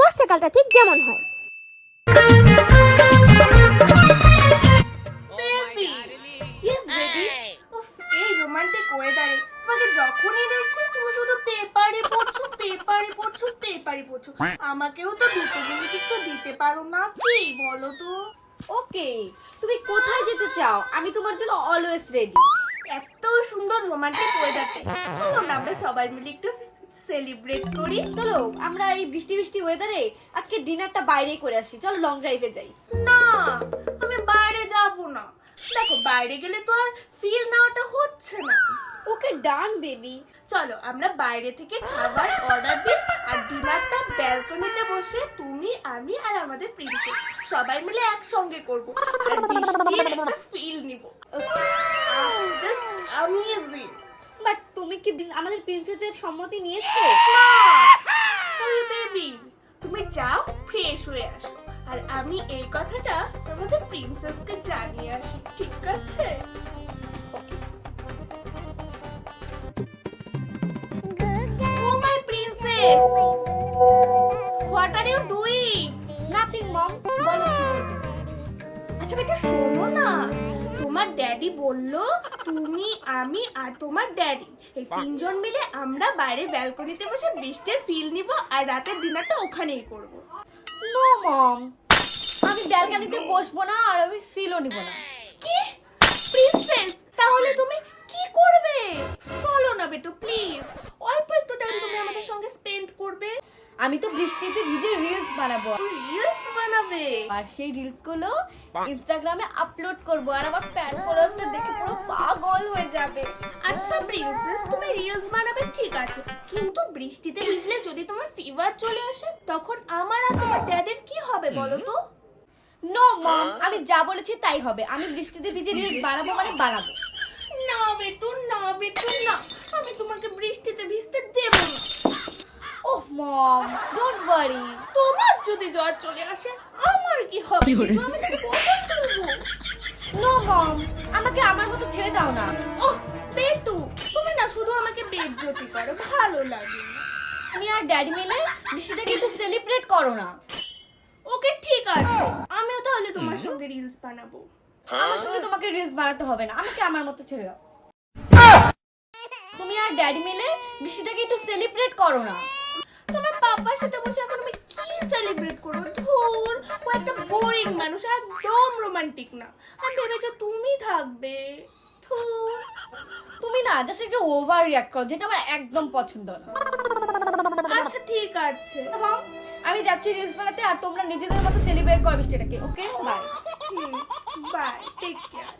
বর্ষাকালটা ঠিক যেমন হয়। বেবি ইয়েস বেবি উফ এই রোমান্টিক ওয়েদারে তোমাকে যখনই দেখছি তুমি শুধু পেপারই পড়ছো পেপারই পড়ছো পেপারই পড়ছো। আমাকেও তো দুটো মিনিট তো দিতে পারো না কি বলো তো? ওকে তুমি কোথায় যেতে চাও? আমি তোমার জন্য অলওয়েজ রেডি এত সুন্দর রোমান্টিক ওয়েদারতে চলো না আমরা সবাই মিলে একটু সেলিব্রেট করি। চলো আমরা এই বৃষ্টি বৃষ্টি ওয়েদারে আজকে ডিনারটা বাইরেই করে আসি। চলো লং ড্রাইভে যাই। না আমি বাইরে যাব না। দেখো বাইরে গেলে তো আর ফিল নেওয়াটা হচ্ছে না। ওকে ডান বেবি চলো আমরা বাইরে থেকে খাবার অর্ডার দিই আর ডিনারটা ব্যালকনিতে বসে তুমি আমি আর আমাদের প্রিন্সেস সবাই মিলে একসঙ্গে করব। আর বৃষ্টির একটা ফিল নিব। কি আমাদের প্রিন্সেসের সম্মতি নিয়েছো? না বেবি তুমি যাও ফ্রেশ হয়ে আসো। আর আমি এই কথাটা আমাদের প্রিন্সেসকে জানিয়ে আসি ঠিক আছে? ও my princess what are you doing nothing mom বলো কি বলবে আচ্ছা বেটা শোনো না। তোমার ড্যাডি বলল তুমি আমি আর তোমার ড্যাডি এই তিনজন মিলে আমরা বাইরে ব্যালকনিতে বসে বৃষ্টির ফিল নিব আর রাতের ডিনারটা ওখানেই করব। নো মম আমি ব্যালকনিতে বসবো না আর আমি ফিলও নিব না। কি? প্রিন্সেস তাহলে তুমি কি করবে? চলো না বেটো প্লিজ অল্প একটু টাইম তুমি আমাদের সঙ্গে স্পেন্ড করবে আমি তো বৃষ্টিতে ভিজে রিলস বানাবো। রিলস বানাবে। আর সেই রিলসগুলো ইনস্টাগ্রামে আপলোড করব। আর আমার ফ্যান ফলোয়ার্সটা দেখে পুরো পাগল হয়ে যাবে। আচ্ছা প্রিন্সেস তুমি রিলস বানাবে ঠিক আছে। কিন্তু বৃষ্টিতে ভিজলে যদি তোমার ফিভার চলে আসে তখন আমার আর তোমার ড্যাডের কি হবে বলো তো? নো মম আমি যা বলেছি তাই হবে। আমি বৃষ্টিতে ভিজে রিলস বানাবো মানে বানাবো। না বেটু না বেটু না। আমি তোমাকে বৃষ্টিতে ভিজতে দেব না। ওহ মম ডোন্ট ওয়ারি তোমার যদি জ্বর চলে আসে আমার কি হবে? আমি তো কখন তুলবো নো মম আমাকে আমার মতো ছেড়ে দাও না। ওহ বেটু তুমি না শুধু আমাকে বেজ্জতি করো ভালো লাগে। তুমি আর ড্যাডি মিলে বৃষ্টিটাকে একটু সেলিব্রেট করো না। ওকে ঠিক আছে। আমিও তাহলে তোমার সঙ্গে রিলস বানাবো। আমার সঙ্গে তোমাকে রিলস বানাতে হবে না। আমাকে আমার মতো ছেড়ে দাও। তুমি আর ড্যাডি মিলে বৃষ্টিটাকে একটু সেলিব্রেট করো না। তোমার সাথে বসে এখন আমি কি সেলিব্রেট করব? ধুর ও একটা বোরিং মানুষ একদম রোমান্টিক না। আমি ভেবেছি তুমি থাকবে। ধুর। তুমি না জাস্ট একটু ওভার রিয়াক্ট করো যেটা আমার একদম পছন্দ না। আচ্ছা ঠিক আছে। মম আমি যাচ্ছি রিলস বানাতে আর তোমরা নিজেদের মতো সেলিব্রেট করো বৃষ্টিটাকে okay bye bye take care